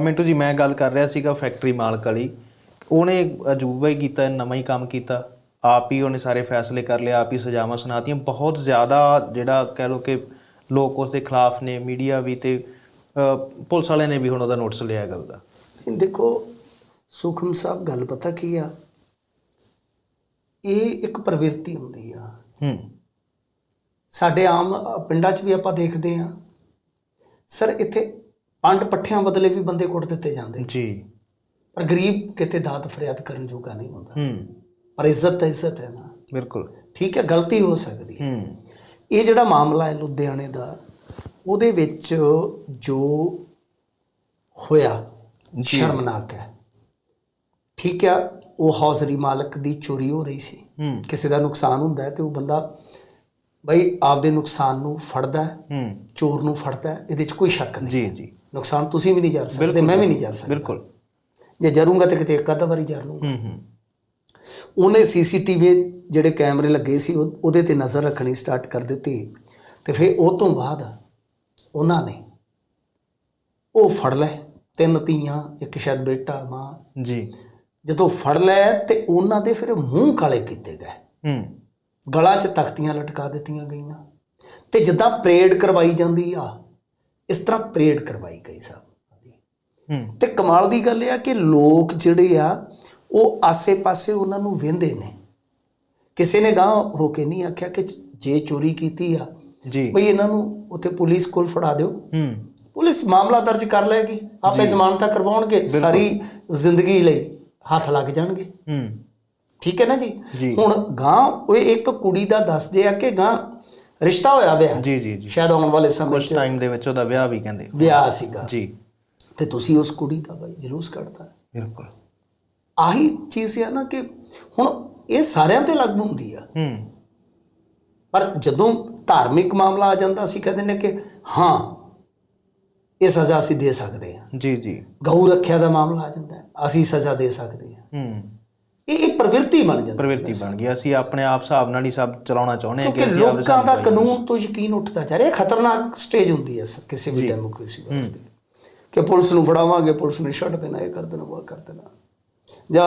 ਮਿੰਟੂ ਜੀ ਮੈਂ ਗੱਲ ਕਰ ਰਿਹਾ ਸੀਗਾ ਫੈਕਟਰੀ ਮਾਲਕ ਵਾਲੀ। ਉਹਨੇ ਅਜੂਬਾ ਹੀ ਕੀਤਾ ਨਵਾਂ ਹੀ ਕੰਮ ਕੀਤਾ। ਆਪ ਹੀ ਉਹਨੇ ਸਾਰੇ ਫੈਸਲੇ ਕਰ ਲਏ ਆਪ ਹੀ ਸਜ਼ਾਵਾਂ ਸੁਣਾਤੀਆਂ। ਬਹੁਤ ਜ਼ਿਆਦਾ ਜਿਹੜਾ ਕਹਿ ਲੋ ਕਿ ਲੋਕ ਉਸ ਦੇ ਖਿਲਾਫ ਨੇ ਮੀਡੀਆ ਵੀ ਤੇ ਪੁਲਿਸ ਵਾਲਿਆਂ ਨੇ ਵੀ ਹੁਣ ਉਹਦਾ ਨੋਟਿਸ ਲਿਆ ਗੱਲ ਦਾ। ਦੇਖੋ ਸੁਖਮ ਸਾਹਿਬ ਗੱਲ ਪਤਾ ਕੀ ਆ? ਇਹ ਇੱਕ ਪ੍ਰਵਿਰਤੀ ਹੁੰਦੀ ਆ। ਹੂੰ। ਸਾਡੇ ਆਮ ਪਿੰਡਾਂ 'ਚ ਵੀ ਆਪਾਂ ਦੇਖਦੇ ਆ। ਸਰ ਇੱਥੇ ਪੰਡ ਪੱਠਿਆਂ ਬਦਲੇ ਵੀ ਬੰਦੇ ਕੁੱਟ ਦਿੱਤੇ ਜਾਂਦੇ ਜੀ। ਪਰ ਗਰੀਬ ਕਿਤੇ ਦਾਤ ਫਰਿਆਦ ਕਰਨ ਜੋਗਾ ਨਹੀਂ ਹੁੰਦਾ। ਹੂੰ। ਪਰ ਇੱਜ਼ਤ ਤਾਂ ਇੱਜ਼ਤ ਹੈ ਨਾ। ਬਿਲਕੁਲ। ਠੀਕ ਹੈ ਗਲਤੀ ਹੋ ਸਕਦੀ ਹੈ। ਹੂੰ। ਇਹ ਜਿਹੜਾ ਮਾਮਲਾ ਹੈ ਲੁਧਿਆਣੇ ਦਾ ਉਹਦੇ ਵਿੱਚ ਜੋ ਹੋਇਆ ਸ਼ਰਮਨਾਕ ਹੈ। ਠੀਕ ਹੈ ਉਹ ਹੌਜ਼ਰੀ ਮਾਲਕ ਦੀ ਚੋਰੀ ਹੋ ਰਹੀ ਸੀ। ਹੂੰ। ਕਿਸੇ ਦਾ ਨੁਕਸਾਨ ਹੁੰਦਾ ਹੈ ਤੇ ਉਹ ਬੰਦਾ ਬਈ ਆਪਦੇ ਨੁਕਸਾਨ ਨੂੰ ਫੜਦਾ ਹੈ ਹੂੰ। ਚੋਰ ਨੂੰ ਫੜਦਾ ਹੈ ਇਹਦੇ 'ਚ ਕੋਈ ਸ਼ੱਕ ਨਹੀਂ। ਜੀ ਜੀ। ਨੁਕਸਾਨ ਤੁਸੀਂ ਵੀ ਨਹੀਂ ਜਰ ਸਕਦੇ ਮੈਂ ਵੀ ਨਹੀਂ ਜਰ ਸਕਦਾ। ਬਿਲਕੁਲ। ਜੇ ਜਰੂੰਗਾ ਤੇ ਕਿਤੇ ਇੱਕ ਅੱਧਾ ਵਾਰੀ ਜਰ ਲੂੰਗਾ ਹੂੰ ਹੂੰ। ਉਹਨੇ ਸੀਸੀਟੀਵੀ ਜਿਹੜੇ ਕੈਮਰੇ ਲੱਗੇ ਸੀ ਉਹ- ਉਹਦੇ ਤੇ ਨਜ਼ਰ ਰੱਖਣੀ ਸਟਾਰਟ ਕਰ ਦਿੱਤੀ। ਤੇ ਫਿਰ ਉਹ ਤੋਂ ਬਾਅਦ ਉਹਨਾਂ ਨੇ ਉਹ ਫੜ ਲੈ ਤਿੰਨ ਧੀਆਂ ਇੱਕ ਸ਼ਾਇਦ ਬੇਟਾ ਮਾਂ। ਜੀ। ਜਦੋਂ ਫੜ ਲੈ ਤੇ ਉਹਨਾਂ ਦੇ ਫਿਰ ਮੂੰਹ ਕਾਲੇ ਕੀਤੇ ਗਏ। ਹੂੰ। ਗਲਾਂ 'ਚ ਤਖਤੀਆਂ ਲਟਕਾ ਦਿੱਤੀਆਂ ਗਈਆਂ। ਤੇ ਜਿੱਦਾਂ ਪਰੇਡ ਕਰਵਾਈ ਜਾਂਦੀ ਆ ਇਸ ਤਰ੍ਹਾਂ ਪਰੇਡ ਕਰਵਾਈ ਗਈ ਸਭ ਹੂੰ। ਤੇ ਕਮਾਲ ਦੀ ਗੱਲ ਇਹ ਆ ਕਿ ਲੋਕ ਜਿਹੜੇ ਆ ਉਹ ਆਸੇ-ਪਾਸੇ ਉਹਨਾਂ ਨੂੰ ਵੇਂਦੇ ਨੇ। ਕਿਸੇ ਨੇ ਗਾਂ ਹੋ ਕੇ ਨਹੀਂ ਆਖਿਆ ਕਿ ਜੇ ਚੋਰੀ ਕੀਤੀ ਆ ਜੀ। ਬਈ ਇਹਨਾਂ ਨੂੰ ਉੱਥੇ ਪੁਲਿਸ ਕੋਲ ਫੜਾ ਦਿਓ। ਹੂੰ। ਪੁਲਿਸ ਮਾਮਲਾ ਦਰਜ ਕਰ ਲੈਗੀ ਆਪੇ ਜ਼ਮਾਨਤਾਂ ਕਰਵਾਉਣਗੇ। ਸਾਰੀ ਜ਼ਿੰਦਗੀ ਲਈ ਹੱਥ ਲੱਗ ਜਾਣਗੇ। ਹੂੰ। ਠੀਕ ਹੈ ਨਾ ਜੀ? ਜੀ। ਹੁਣ ਗਾਂ ਉਹ ਇੱਕ ਕੁੜੀ ਦਾ ਦੱਸਦੇ ਆ ਕਿ ਗਾਂ ਰਿਸ਼ਤਾ ਹੋਇਆ ਵਿਆਹ? ਜੀ ਜੀ ਜੀ। ਸ਼ਾਇਦ ਆਉਣ ਵਾਲੇ ਸਮੇਂ ਕੁਝ ਟਾਈਮ ਦੇ ਵਿੱਚ ਉਹਦਾ ਵਿਆਹ ਵੀ ਕਹਿੰਦੇ। ਵਿਆਹ ਸੀਗਾ। ਜੀ। ਤੇ ਤੁਸੀਂ ਉਸ ਕੁੜੀ ਦਾ ਬਈ ਜਲੂਸ ਕੱਢਦਾ ਬਿਲਕੁਲ। ਆਹੀ ਚੀਜ਼ ਹੈ ਨਾ ਕਿ ਹੁਣ ਇਹ ਸਾਰਿਆਂ ਤੇ ਲਾਗੂ ਹੁੰਦੀ ਆ। ਹੂੰ। ਪਰ ਜਦੋਂ ਧਾਰਮਿਕ ਮਾਮਲਾ ਆ ਜਾਂਦਾ ਅਸੀਂ ਕਹਿੰਦੇ ਨੇ ਕਿ ਹਾਂ ਇਹ ਸਜ਼ਾ ਅਸੀਂ ਦੇ ਸਕਦੇ ਹਾਂ। ਜੀ ਜੀ। ਗਊ ਰੱਖਿਆ ਦਾ ਮਾਮਲਾ ਆ ਜਾਂਦਾ ਅਸੀਂ ਸਜ਼ਾ ਦੇ ਸਕਦੇ ਹਾਂ। ਹੂੰ। ਇਹ ਇੱਕ ਪ੍ਰਵਿਰਤੀ ਬਣ ਜਾਂਦੀ ਹੈ ਪ੍ਰਵਿਰਤੀ ਬਣ ਗਈ। ਅਸੀਂ ਆਪਣੇ ਆਪ ਹਿਸਾਬ ਨਾਲ ਹੀ ਸਭ ਚਲਾਉਣਾ ਚਾਹੁੰਦੇ ਹਾਂ ਕਿ ਅਸੀਂ ਲੋਕਾਂ ਦਾ ਕਾਨੂੰਨ ਤੋਂ ਯਕੀਨ ਉੱਠਦਾ ਜਾ ਰਿਹਾ ਇਹ ਖਤਰਨਾਕ ਸਟੇਜ ਹੁੰਦੀ ਹੈ ਕਿਸੇ ਵੀ ਡੈਮੋਕ੍ਰੇਸੀ ਵਾਸਤੇ। ਕਿ ਪੁਲਿਸ ਨੂੰ ਫੜਾਵਾਂਗੇ ਪੁਲਿਸ ਨੇ ਛੱਡ ਦੇਣਾ ਇਹ ਕਰ ਦੇਣਾ ਉਹ ਕਰ ਦੇਣਾ। ਜਾਂ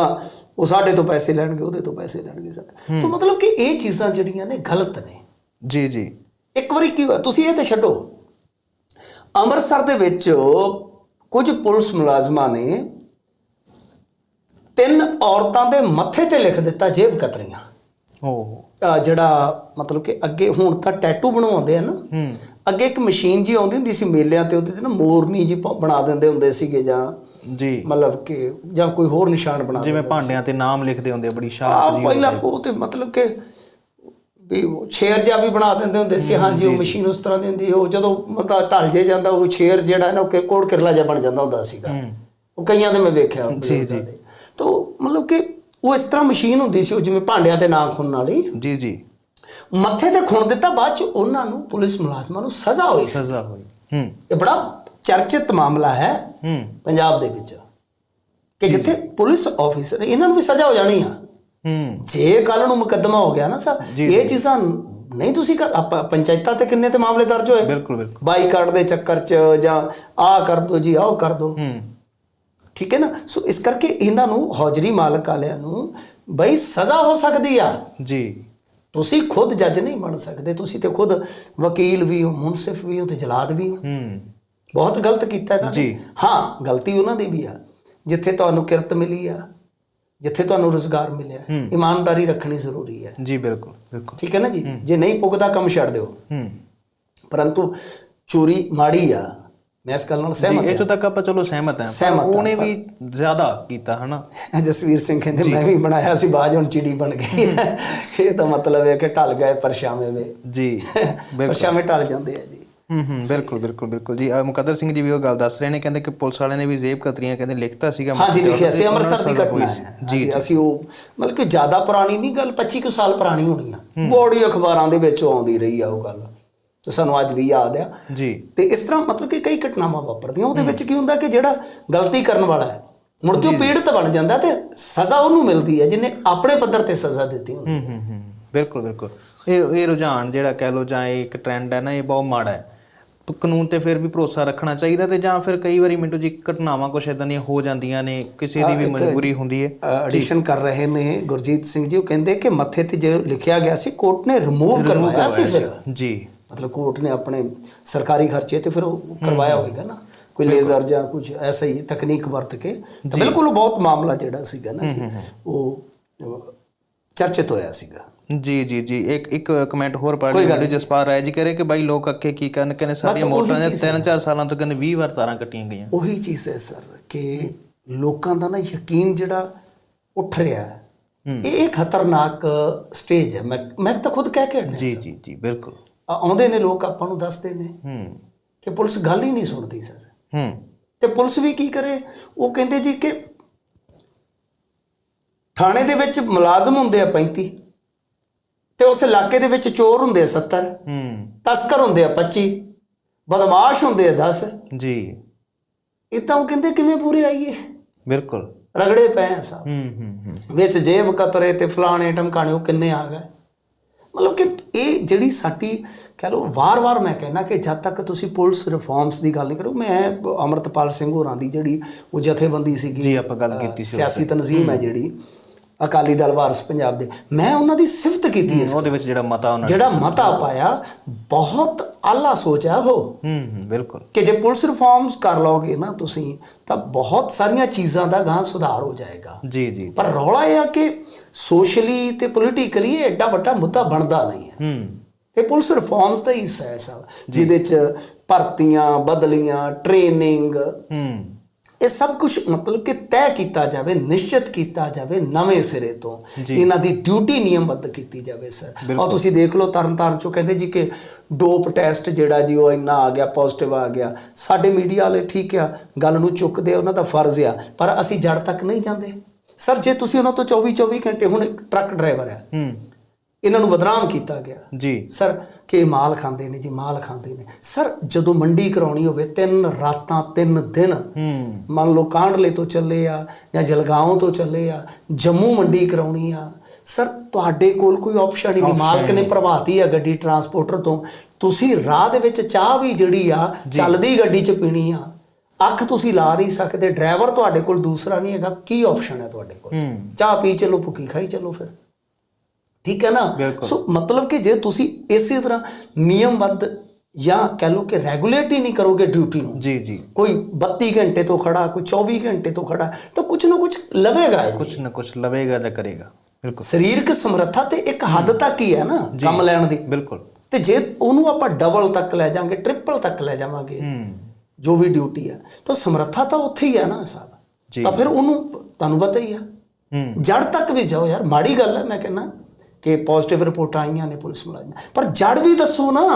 ਉਹ ਸਾਡੇ ਤੋਂ ਪੈਸੇ ਲੈਣਗੇ ਉਹਦੇ ਤੋਂ ਪੈਸੇ ਲੈਣਗੇ ਸਰ। ਤਾਂ ਮਤਲਬ ਕਿ ਇਹ ਚੀਜ਼ਾਂ ਜਿਹੜੀਆਂ ਨੇ ਗਲਤ ਨੇ। ਜੀ ਜੀ। ਇੱਕ ਵਾਰੀ ਕੀ ਹੋਇਆ ਤੁਸੀਂ ਇਹ ਤੇ ਛੱਡੋ। ਅੰਮ੍ਰਿਤਸਰ ਦੇ ਵਿੱਚ ਕੁਝ ਪੁਲਿਸ ਮੁਲਾਜ਼ਮਾਂ ਨੇ ਤਿੰਨ ਔਰਤਾਂ ਦੇ ਮੱਥੇ ਤੇ ਲਿਖ ਦਿੱਤਾ ਜੇਬ ਕਤਰੀਆਂ। ਓਹ। ਜਿਹੜਾ ਮਤਲਬ ਕਿ ਅੱਗੇ ਹੁਣ ਤਾਂ ਟੈਟੂ ਬਣਵਾਉਂਦੇ ਆ ਨਾ। ਹੂੰ। ਅੱਗੇ ਇੱਕ ਮਸ਼ੀਨ ਜੀ ਆਉਂਦੀ ਹੁੰਦੀ ਸੀ ਮੇਲਿਆਂ ਤੇ ਉਹਦੇ ਤੇ ਨਾ ਮੋਰਨੀ ਜੀ ਬਣਾ ਦਿੰਦੇ ਹੁੰਦੇ ਸੀਗੇ ਜਾਂ ਜੀ। ਮਤਲਬ ਕਿ ਜਾਂ ਕੋਈ ਹੋਰ ਨਿਸ਼ਾਨ ਬਣਾ ਜਿਵੇਂ ਭਾਂਡਿਆਂ ਤੇ ਨਾਮ ਲਿਖਦੇ ਹੁੰਦੇ ਬੜੀ ਸ਼ਾਰਪ ਜੀ ਪਹਿਲਾਂ ਉਹ ਤੇ ਮਤਲਬ ਕਿ ਵੀ ਉਹ ਸ਼ੇਰ ਜਿਹਾ ਵੀ ਬਣਾ ਦਿੰਦੇ ਹੁੰਦੇ ਸੀ। ਹਾਂਜੀ ਉਹ ਮਸ਼ੀਨ ਉਸ ਤਰ੍ਹਾਂ ਦੀ ਹੁੰਦੀ ਉਹ ਜਦੋਂ ਬੰਦਾ ਢਲ ਜੇ ਜਾਂਦਾ ਉਹ ਸ਼ੇਰ ਜਿਹੜਾ ਹੈ ਨਾ ਉਹ ਕਿ ਕੋੜ ਕਿਰਲਾ ਜਿਹਾ ਬਣ ਜਾਂਦਾ ਹੁੰਦਾ ਸੀਗਾ। ਹੂੰ। ਉਹ ਕਈਆਂ ਦੇ ਮੈਂ ਵੇਖਿਆ ਜੀ, ਜੀ। ਤਾਂ ਮਤਲਬ ਕਿ ਉਹ ਇਸ ਤਰ੍ਹਾਂ ਮਸ਼ੀਨ ਹੁੰਦੀ ਸੀ ਉਹ ਜਿਵੇਂ ਭਾਂਡਿਆਂ ਤੇ ਨਾਂ ਖੁੰਨ ਵਾਲੀ। ਜੀ ਜੀ। ਮੱਥੇ ਤੇ ਖੁਣ ਦਿੱਤਾ ਬਾਅਦ ਚ ਉਹਨਾਂ ਨੂੰ ਪੁਲਿਸ ਮੁਲਾਜ਼ਮਾਂ ਨੂੰ ਸਜ਼ਾ ਹੋਈ। ਸਜ਼ਾ ਹੋਈ। ਹੂੰ। ਇਹ ਬੜਾ ਚਰਚਿਤ ਮਾਮਲਾ ਹੈ ਹੂੰ। ਪੰਜਾਬ ਦੇ ਵਿੱਚ। ਕਿ ਜਿੱਥੇ ਪੁਲਿਸ ਆਫੀਸਰ ਇਹਨਾਂ ਨੂੰ ਵੀ ਸਜ਼ਾ ਹੋ ਜਾਣੀ ਆ। ਹੂੰ। ਜੇ ਕੱਲ ਨੂੰ ਮੁਕੱਦਮਾ ਹੋ ਗਿਆ ਨਾ ਸਰ ਇਹ ਚੀਜ਼ਾਂ ਨਹੀਂ ਤੁਸੀਂ ਪੰਚਾਇਤਾਂ ਤੇ ਕਿੰਨੇ ਤੇ ਮਾਮਲੇ ਦਰਜ ਹੋਏ? ਬਿਲਕੁਲ ਬਿਲਕੁਲ। ਬਾਈਕਾਟ ਦੇ ਚੱਕਰ 'ਚ ਜਾਂ ਆਹ ਕਰ ਦੋ ਜੀ ਆਹ ਕਰ ਦੋ। ਹੂੰ। ਠੀਕ ਹੈ ਨਾ? ਸੋ ਇਸ ਕਰਕੇ ਇਹਨਾਂ ਨੂੰ ਹੌਜਰੀ ਮਾਲਕ ਵਾਲਿਆਂ ਨੂੰ ਬਈ ਸਜ਼ਾ ਹੋ ਸਕਦੀ ਆ। ਜੀ। ਤੁਸੀਂ ਖੁਦ ਜੱਜ ਨਹੀਂ ਬਣ ਸਕਦੇ। ਤੁਸੀਂ ਤੇ ਖੁਦ ਵਕੀਲ ਵੀ ਹੋ ਮੁਨਸਿਫ ਵੀ ਹੋ ਤੇ ਜਲਾਦ ਵੀ ਹੋ। ਹੂੰ। ਬਹੁਤ ਗਲਤ ਕੀਤਾ ਇਹਨਾਂ। ਨੇ। ਹਾਂ ਗਲਤੀ ਉਹਨਾਂ ਦੀ ਵੀ ਆ। ਜਿੱਥੇ ਤੁਹਾਨੂੰ ਕਿਰਤ ਮਿਲੀ ਆ ਜਿੱਥੇ ਤੁਹਾਨੂੰ ਰੋਜ਼ਗਾਰ ਮਿਲਿਆ। ਇਮਾਨਦਾਰੀ ਰੱਖਣੀ ਜ਼ਰੂਰੀ ਹੈ ਜੀ ਬਿਲਕੁਲ ਬਿਲਕੁਲ। ਠੀਕ ਹੈ ਨਾ ਜੀ? ਜੇ ਨਹੀਂ ਪੁੱਗਦਾ ਕੰਮ ਛੱਡ ਦਿਓ। ਹੂੰ। ਪਰੰਤੂ ਚੋਰੀ ਮਾੜੀ ਆ। ਮੈਂ ਇਸ ਗੱਲ ਨਾਲ ਜੀ ਸਹਿਮਤ ਇਹ ਤੋਂ ਤੱਕ ਆਪਾਂ ਚਲੋ ਸਹਿਮਤ ਹਾਂ ਪਰ ਹਾਂ, ਉਹਨੇ ਵੀ ਜ਼ਿਆਦਾ ਕੀਤਾ ਹਨਾ? ਹਾਂ ਜਸਵੀਰ ਸਿੰਘ ਕਹਿੰਦੇ ਮੈਂ ਵੀ ਬਣਾਇਆ ਸੀ ਬਾਜ ਹੁਣ ਚਿੜੀ ਬਣ ਗਈ ਇਹ ਤਾਂ ਮਤਲਬ ਹੈ ਕਿ ਢਲ ਗਏ ਪਰਛਾਵੇਂ ਵੇ। ਜੀ ਬਿਲਕੁਲ। ਪਰਛਾਵੇਂ ਢਲ ਜਾਂਦੇ ਆ ਜੀ। ਹੂੰ ਹੂੰ ਬਿਲਕੁਲ ਬਿਲਕੁਲ ਬਿਲਕੁਲ। ਜੀ ਮੁਕੱਦਰ ਸਿੰਘ ਜੀ ਵੀ ਉਹ ਗੱਲ ਦੱਸ ਰਹੇ ਨੇ ਕਹਿੰਦੇ ਕਿ ਪੁਲਿਸ ਵਾਲਿਆਂ ਨੇ ਵੀ ਜੇਬ ਕਤਰੀਆਂ ਕਹਿੰਦੇ ਲਿਖਤਾ ਸੀਗਾ। ਮੱਥੇ ਤੇ ਲਿਖਿਆ ਸੀ ਅੰਮ੍ਰਿਤਸਰ ਦੀ ਘਟਨਾ। ਹੈ। ਜੀ ਅਸੀਂ ਉਹ ਮਤਲਬ ਕਿ ਜ਼ਿਆਦਾ ਪੁਰਾਣੀ ਨਹੀਂ ਗੱਲ 25 ਕੁ ਸਾਲ ਪੁਰਾਣੀ ਹੋਣੀ ਆ। ਬੋੜੀ ਅਖਬਾਰਾਂ ਦੇ ਵਿੱਚ ਆਉਂਦੀ ਰਹੀ ਆ ਉਹ ਗੱਲ। ਤੇ ਸਾਨੂੰ ਅੱਜ ਵੀ ਯਾਦ ਆ। ਜੀ। ਤੇ ਇਸ ਤਰ੍ਹਾਂ ਮਤਲਬ ਕਿ ਕਈ ਘਟਨਾਵਾਂ ਵਾਪਰਦੀਆਂ। ਉਹਦੇ ਵਿੱਚ ਕੀ ਹੁੰਦਾ ਕਿ ਜਿਹੜਾ ਗਲਤੀ ਕਰਨ ਵਾਲਾ ਹੈ ਮੁੜ ਕੇ ਉਹ ਪੀੜਤ ਬਣ ਜਾਂਦਾ ਤੇ ਸਜ਼ਾ ਉਹਨੂੰ ਮਿਲਦੀ ਹੈ ਜਿਹਨੇ ਆਪਣੇ ਪੱਧਰ ਤੇ ਸਜ਼ਾ ਦਿੱਤੀ ਹੁੰਦੀ ਹੂੰ। ਹੂੰ ਹੂੰ ਬਿਲਕੁਲ ਬਿਲਕੁਲ। ਇਹ ਇਹ ਰੁਝਾਨ ਜਿਹੜਾ ਕਹਿ ਲੋ ਜਾਂ ਇੱਕ ਟ੍ਰੈਂਡ ਹੈ ਨਾ ਇਹ ਬਹੁਤ ਮਾੜਾ ਹੈ। ਕਾਨੂੰਨ ਤੇ ਫਿਰ ਵੀ ਭਰੋਸਾ ਰੱਖਣਾ ਚਾਹੀਦਾ ਤੇ ਜਾਂ ਫਿਰ ਕਈ ਵਾਰੀ ਮਿੰਟੂ ਜੀ ਘਟਨਾਵਾਂ ਕੁਛ ਇਦਾਂ ਦੀਆਂ ਹੋ ਜਾਂਦੀਆਂ ਨੇ ਕਿਸੇ ਦੀ ਵੀ ਮਜਬੂਰੀ ਹੁੰਦੀ ਹੈ। ਐਡੀਸ਼ਨ ਕਰ ਰਹੇ ਨੇ ਗੁਰਜੀਤ ਸਿੰਘ ਜੀ ਉਹ ਕਹਿੰਦੇ ਕਿ ਮੱਥੇ ਤੇ ਜੋ ਲਿਖਿਆ ਗਿਆ ਸੀ ਕੋਰਟ ਨੇ ਰਿਮੂਵ ਕਰਵਾਇਆ ਸੀ। ਜੀ। ਮਤਲਬ ਕੋਰਟ ਨੇ ਆਪਣੇ ਸਰਕਾਰੀ ਖਰਚੇ ਤੇ ਫਿਰ ਉਹ ਕਰਵਾਇਆ ਹੋਵੇਗਾ ਨਾ। ਕੋਈ ਲੇਜ਼ਰ ਜਾਂ ਕੁਝ ਐਸਾ ਹੀ ਤਕਨੀਕ ਵਰਤ ਕੇ ਬਿਲਕੁਲ ਬਹੁਤ ਮਾਮਲਾ ਜਿਹੜਾ ਸੀਗਾ ਨਾ ਜੀ ਉਹ ਚਰਚਿਤ ਹੋਇਆ ਸੀਗਾ। ਜੀ ਜੀ ਜੀ। ਇੱਕ ਇੱਕ ਕਮੈਂਟ ਹੋਰ ਪੜ੍ਹ ਲਈ ਜਸਪਾਲ ਰਾਏ ਜੀ ਕਹ ਰਹੇ ਕਿ ਬਾਈ ਲੋਕ ਅੱਕੇ ਕੀ ਕਰਨ ਕਹਿੰਦੇ ਸਾਡੀਆਂ ਮੋਟਰਾਂ ਦੇ ਚੀਜ਼ 3-4 ਸਾਲਾਂ ਤੋਂ ਕਹਿੰਦੇ 20 ਵਾਰ ਤਾਰਾਂ ਕੱਟੀਆਂ ਗਈਆਂ। ਉਹੀ ਚੀਜ਼ ਹੈ ਸਰ ਕਿ ਲੋਕਾਂ ਦਾ ਨਾ ਯਕੀਨ ਜਿਹੜਾ ਉੱਠ ਰਿਹਾ ਹੈ ਇਹ ਇੱਕ ਖਤਰਨਾਕ ਸਟੇਜ ਹੈ। ਮੈਂ ਮੈਂ ਤਾਂ ਖੁਦ ਕਹਿ ਕੇ ਜੀ ਜੀ ਜੀ ਬਿਲਕੁਲ। ਆਉਂਦੇ ਨੇ ਲੋਕ ਆਪਾਂ ਨੂੰ ਦੱਸਦੇ ਨੇ ਹੂੰ। ਕਿ ਪੁਲਿਸ ਗੱਲ ਹੀ ਨਹੀਂ ਸੁਣਦੀ ਸਰ। ਹੂੰ। ਤੇ ਪੁਲਿਸ ਵੀ ਕੀ ਕਰੇ? ਉਹ ਕਹਿੰਦੇ ਜੀ ਕਿ ਥਾਣੇ ਦੇ ਵਿੱਚ ਮੁਲਾਜ਼ਮ ਹੁੰਦੇ ਆ 35 ਤੇ ਉਸ ਇਲਾਕੇ ਦੇ ਵਿੱਚ ਚੋਰ ਹੁੰਦੇ ਆ 70 ਹੂੰ। ਤਸਕਰ ਹੁੰਦੇ ਆ 25 ਬਦਮਾਸ਼ ਹੁੰਦੇ ਆ 10 ਜੀ। ਇਦਾਂ ਉਹ ਕਹਿੰਦੇ ਕਿਵੇਂ ਪੂਰੇ ਆਈਏ? ਬਿਲਕੁਲ। ਰਗੜੇ ਪਏ ਆ ਹੂੰ ਹੂੰ ਹੂੰ। ਵਿੱਚ ਜੇਬ ਕਤਰੇ ਤੇ ਫਲਾਣੇ ਟਮਕਾਣੇ ਉਹ ਕਿੰਨੇ ਆ ਗਏ? ਮਤਲਬ ਕਿ ਇਹ ਜਿਹੜੀ ਸਾਡੀ ਕਹ ਲਓ ਵਾਰ-ਵਾਰ ਮੈਂ ਕਹਿੰਦਾ ਕਿ ਜਦ ਤੱਕ ਤੁਸੀਂ ਪੁਲਿਸ ਰਿਫਾਰਮਸ ਦੀ ਗੱਲ ਨਹੀਂ ਕਰੋ ਮੈਂ ਅਮਰਤਪਾਲ ਸਿੰਘ ਹੋਰਾਂ ਦੀ ਜਿਹੜੀ ਉਹ ਜਥੇਬੰਦੀ ਸੀਗੀ ਜੀ ਆਪਾਂ ਗੱਲ ਕੀਤੀ ਸੀ ਸਿਆਸੀ ਤਨਜ਼ੀਮ ਹੈ ਜਿਹੜੀ ਅਕਾਲੀ ਦਲ ਵਾਰਸ ਪੰਜਾਬ ਦੇ ਮੈਂ ਉਹਨਾਂ ਦੀ ਸਿਫਤ ਕੀਤੀ ਹੈ ਉਹਦੇ ਵਿੱਚ ਜਿਹੜਾ ਮਤਾ ਉਹਨਾਂ ਨੇ ਜਿਹੜਾ ਮਤਾ ਪਾਇਆ ਬਹੁਤ ਆਲਾ ਸੋਚ ਹੈ ਉਹ। ਹੂੰ ਹੂੰ ਬਿਲਕੁਲ। ਕਿ ਜੇ ਪੁਲਿਸ ਰਿਫਾਰਮਸ ਕਰ ਲਓਗੇ ਨਾ ਤੁਸੀਂ ਤਾਂ ਬਹੁਤ ਸਾਰੀਆਂ ਚੀਜ਼ਾਂ ਦਾ ਗਾਂ ਸੁਧਾਰ ਹੋ ਜਾਏਗਾ। ਜੀ ਜੀ ਪਰ ਰੌਲਾ ਇਹ ਆ ਕਿ ਸੋਸ਼ਲੀ ਤੇ ਪੋਲੀਟੀਕਲੀ ਇਹ ਐਡਾ ਵੱਡਾ ਮੁੱਦਾ ਬਣਦਾ ਨਹੀਂ ਹੈ। ਹੂੰ। ਇਹ ਪੁਲਿਸ ਰਿਫਾਰਮਸ ਦਾ ਹੀ ਹਿੱਸਾ ਹੈ ਸਭ ਜਿਹਦੇ ਚ ਭਰਤੀਆਂ ਬਦਲੀਆਂ ਟ੍ਰੇਨਿੰਗ। ਹੂੰ। ਇਹ ਸਭ ਕੁਝ ਮਤਲਬ ਕਿ ਤੈਅ ਕੀਤਾ ਜਾਵੇ ਨਿਸ਼ਚਿਤ ਕੀਤਾ ਜਾਵੇ ਨਵੇਂ ਸਿਰੇ ਤੋਂ। ਇਹਨਾਂ ਦੀ ਡਿਊਟੀ ਨਿਯਮਬੱਧ ਕੀਤੀ ਜਾਵੇ ਸਰ। ਔਰ ਤੁਸੀਂ ਦੇਖ ਲਓ ਤਰਨਤਾਰਨ ਚੋਂ ਕਹਿੰਦੇ ਜੀ ਕਿ ਡੋਪ ਟੈਸਟ ਜਿਹੜਾ ਜੀ ਉਹ ਇੰਨਾ ਆ ਗਿਆ ਪੋਜ਼ਿਟਿਵ ਆ ਗਿਆ। ਸਾਡੇ ਮੀਡੀਆ ਵਾਲੇ ਠੀਕ ਆ ਗੱਲ ਨੂੰ ਚੁੱਕਦੇ ਉਹਨਾਂ ਦਾ ਫਰਜ਼ ਆ ਪਰ ਅਸੀਂ ਜੜ ਤੱਕ ਨਹੀਂ ਜਾਂਦੇ। ਸਰ ਜੇ ਤੁਸੀਂ ਉਹਨਾਂ ਤੋਂ 24 24 ਘੰਟੇ ਹੁਣ ਇੱਕ ਟਰੱਕ ਡਰਾਈਵਰ ਹੂੰ। ਇਹਨਾਂ ਨੂੰ ਬਦਨਾਮ ਕੀਤਾ ਗਿਆ। ਜੀ। ਸਰ ਕਿ ਮਾਲ ਖਾਂਦੇ ਨੇ ਜੀ ਮਾਲ ਖਾਂਦੇ ਨੇ। ਸਰ ਜਦੋਂ ਮੰਡੀ ਕਰਾਉਣੀ ਹੋਵੇ ਤਿੰਨ ਰਾਤਾਂ ਤਿੰਨ ਦਿਨ ਮੰਨ ਲਓ ਕਾਂਡਲੇ ਤੋਂ ਚੱਲੇ ਆ ਜਾਂ ਜਲਗਾਓਂ ਤੋਂ ਚੱਲੇ ਆ ਜੰਮੂ ਮੰਡੀ ਕਰਾਉਣੀ ਆ ਸਰ ਤੁਹਾਡੇ ਕੋਲ ਕੋਈ ਆਪਸ਼ਨ ਹੀ ਨਹੀਂ। ਮਾਲਕ ਨੇ ਪ੍ਰਭਾਤੀ ਆ ਗੱਡੀ ਟਰਾਂਸਪੋਰਟਰ ਤੋਂ। ਤੁਸੀਂ ਰਾਹ ਦੇ ਵਿੱਚ ਚਾਹ ਵੀ ਜਿਹੜੀ ਆ ਚੱਲਦੀ ਗੱਡੀ 'ਚ ਪੀਣੀ ਆ। ਅੱਖ ਤੁਸੀਂ ਲਾ ਨਹੀਂ ਸਕਦੇ। ਡਰਾਈਵਰ ਤੁਹਾਡੇ ਕੋਲ ਦੂਸਰਾ ਨਹੀਂ ਹੈਗਾ। ਕੀ ਆਪਸ਼ਨ ਹੈ ਤੁਹਾਡੇ ਕੋਲ? ਚਾਹ ਪੀ ਚਲੋ ਭੁੱਖੀ ਖਾਈ ਚਲੋ ਫਿਰ। ਠੀਕ ਹੈ ਨਾ। ਸੋ ਮਤਲਬ ਕਿ ਜੇ ਤੁਸੀਂ ਇਸੇ ਤਰ੍ਹਾਂ ਨਿਯਮਬੱਧ ਜਾਂ ਕਹ ਲਓ ਕਿ ਰੈਗੂਲੇਟ ਹੀ ਨਹੀਂ ਕਰੋਗੇ ਡਿਊਟੀ ਨੂੰ ਜੀ ਜੀ। ਕੋਈ 32 ਘੰਟੇ ਤੋਂ ਖੜਾ ਕੋਈ 24 ਘੰਟੇ ਤੋਂ ਖੜਾ ਤਾਂ ਕੁਝ ਨਾ ਕੁਝ ਲਵੇਗਾ ਇਹ। ਕੁਛ ਨਾ ਕੁਛ ਲਵੇਗਾ ਜਾਂ ਕਰੇਗਾ। ਬਿਲਕੁਲ। ਸਰੀਰਕ ਸਮਰੱਥਾ ਤੇ ਇੱਕ ਹੱਦ ਤੱਕ ਹੀ ਹੈ ਨਾ ਕੰਮ ਲੈਣ ਦੀ। ਬਿਲਕੁਲ। ਤੇ ਜੇ ਉਹਨੂੰ ਆਪਾਂ ਡਬਲ ਤੱਕ ਲੈ ਜਾਾਂਗੇ ਟ੍ਰਿਪਲ ਤੱਕ ਲੈ ਜਾਵਾਂਗੇ ਹੂੰ। ਜੋ ਵੀ ਡਿਊਟੀ ਹੈ ਤਾਂ ਸਮਰੱਥਾ ਤਾਂ ਉੱਥੇ ਹੀ ਹੈ ਨਾ। ਸਾਹਿਬ ਤਾਂ ਫਿਰ ਉਹਨੂੰ ਤੁਹਾਨੂੰ ਪਤਾ ਹੀ ਆ। ਹੂੰ। ਜੜ ਤੱਕ ਵੀ ਜਾਓ ਯਾਰ ਮਾੜੀ ਗੱਲ ਹੈ ਮੈਂ ਕਹਿੰਦਾ ਕਿ ਪੋਜ਼ਿਟਿਵ ਰਿਪੋਰਟਾਂ ਆਈਆਂ ਨੇ ਪੁਲਿਸ ਮੁਲਾਜ਼ਮ। ਪਰ ਜੜ ਵੀ ਦੱਸੋ ਨਾ।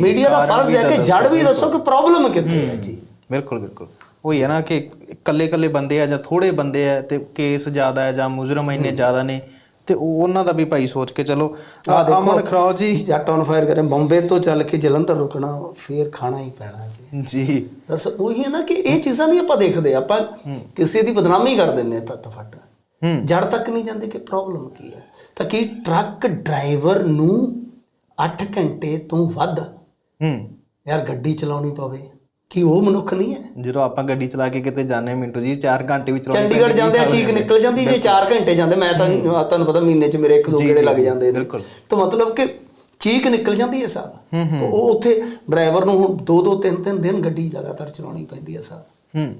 ਮੀਡੀਆ ਦਾ ਫਰਜ਼ ਹੈ ਕਿ ਜੜ ਵੀ ਦੱਸੋ ਕਿ ਪ੍ਰੋਬਲਮ ਕਿੱਥੇ ਹੈ ਜੀ। ਬਿਲਕੁਲ ਬਿਲਕੁਲ। ਉਹ ਹੀ ਹੈ ਨਾ ਕਿ ਇਕੱਲੇ ਇਕੱਲੇ ਬੰਦੇ ਆ ਜਾਂ ਥੋੜੇ ਬੰਦੇ ਆ ਤੇ ਕੇਸ ਜ਼ਿਆਦਾ ਹੈ ਜਾਂ ਮੁਜਰਮ ਇੰਨੇ ਜ਼ਿਆਦਾ ਨੇ ਤੇ ਉਹ ਉਹਨਾਂ ਦਾ ਵੀ ਭਾਈ ਸੋਚ ਕੇ ਚਲੋ। ਆ ਦੇਖੋ ਅਮਨ ਖਰਾਓ ਜੀ। ਜੱਟ ਔਨ ਫਾਇਰ ਕਰੇ ਬੰਬੇ ਤੋਂ ਚੱਲ ਕੇ ਜਲੰਧਰ ਰੁਕਣਾ ਫੇਰ ਖਾਣਾ ਹੀ ਪੈਣਾ ਜੀ। ਦੱਸ ਉਹੀ ਹੈ ਨਾ ਕਿ ਇਹ ਚੀਜ਼ਾਂ ਨਹੀਂ ਆਪਾਂ ਦੇਖਦੇ ਆਪਾਂ ਕਿਸੇ ਦੀ ਬਦਨਾਮੀ ਕਰ ਦਿੰਨੇ ਤੱਤ ਫੱਟ ਜੜ ਤੱਕ ਨਹੀਂ ਜਾਂਦੇ ਕਿ ਪ੍ਰੋਬਲਮ ਕੀ ਹੈ। ਤਾਂ ਕਿ ਟਰੱਕ ਡਰਾਈਵਰ ਨੂੰ 8 ਘੰਟੇ ਤੋਂ ਵੱਧ ਹੂੰ। ਯਾਰ ਗੱਡੀ ਚਲਾਉਣੀ ਪਵੇ ਕੀ ਉਹ ਮਨੁੱਖ ਨਹੀਂ ਹੈ? ਜਦੋਂ ਆਪਾਂ ਗੱਡੀ ਚਲਾ ਕੇ ਕਿਤੇ ਜਾਂਦੇ ਹਾਂ ਮਿੰਟੂ ਜੀ 4 ਘੰਟੇ ਵੀ ਚਲਾਉਣੀ ਚੰਡੀਗੜ੍ਹ ਜਾਂਦੇ ਆ ਚੀਕ ਨਿਕਲ ਜਾਂਦੀ ਜੇ 4 ਘੰਟੇ ਜਾਂਦੇ ਮੈਂ ਤਾਂ ਤੁਹਾਨੂੰ ਪਤਾ ਮਹੀਨੇ 'ਚ ਮੇਰੇ ਇੱਕ ਦੋ ਗੇੜੇ ਲੱਗ ਜਾਂਦੇ ਨੇ। ਬਿਲਕੁਲ। ਤਾਂ ਮਤਲਬ ਕਿ ਚੀਕ ਨਿਕਲ ਜਾਂਦੀ ਹੈ ਸਾਹਿਬ ਉਹ ਉੱਥੇ ਡਰਾਈਵਰ ਨੂੰ ਹੁਣ ਦੋ ਦੋ ਤਿੰਨ ਤਿੰਨ ਦਿਨ ਗੱਡੀ ਲਗਾਤਾਰ ਚਲਾਉਣੀ ਪੈਂਦੀ ਹੈ ਸਾਹਿਬ ਹੂੰ।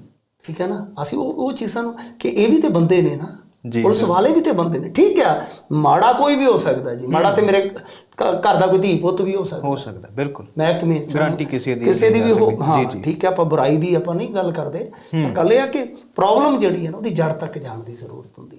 ਠੀਕ ਹੈ ਨਾ? ਅਸੀਂ ਉਹ ਉਹ ਚੀਜ਼ਾਂ ਨੂੰ ਕਿ ਇਹ ਵੀ ਤੇ ਬੰਦੇ ਨੇ ਨਾ ਜੀ, ਪੁਲਿਸ ਵਾਲੇ ਵੀ ਤੇ ਬੰਦੇ ਨੇ। ਠੀਕ ਆ ਮਾੜਾ ਕੋਈ ਵੀ ਹੋ ਸਕਦਾ ਜੀ। ਮਾੜਾ ਤੇ ਮੇਰੇ ਘਰ ਦਾ ਕੋਈ ਧੀ ਪੁੱਤ ਵੀ ਹੋ ਸਕਦਾ। ਹੋ ਸਕਦਾ ਬਿਲਕੁਲ। ਮੈਂ ਕਿਵੇਂ ਗਾਰੰਟੀ ਕਿਸੇ ਦੀ ਕਿਸੇ ਦੀ ਵੀ ਹੋ। ਹਾਂ। ਠੀਕ ਹੈ ਆਪਾਂ ਬੁਰਾਈ ਦੀ ਆਪਾਂ ਨਹੀਂ ਗੱਲ ਕਰਦੇ। ਗੱਲ ਇਹ ਆ ਕਿ ਪ੍ਰੋਬਲਮ ਜਿਹੜੀ ਹੈ ਨਾ ਉਹਦੀ ਜੜ ਤੱਕ ਜਾਣ ਦੀ ਜ਼ਰੂਰਤ ਹੁੰਦੀ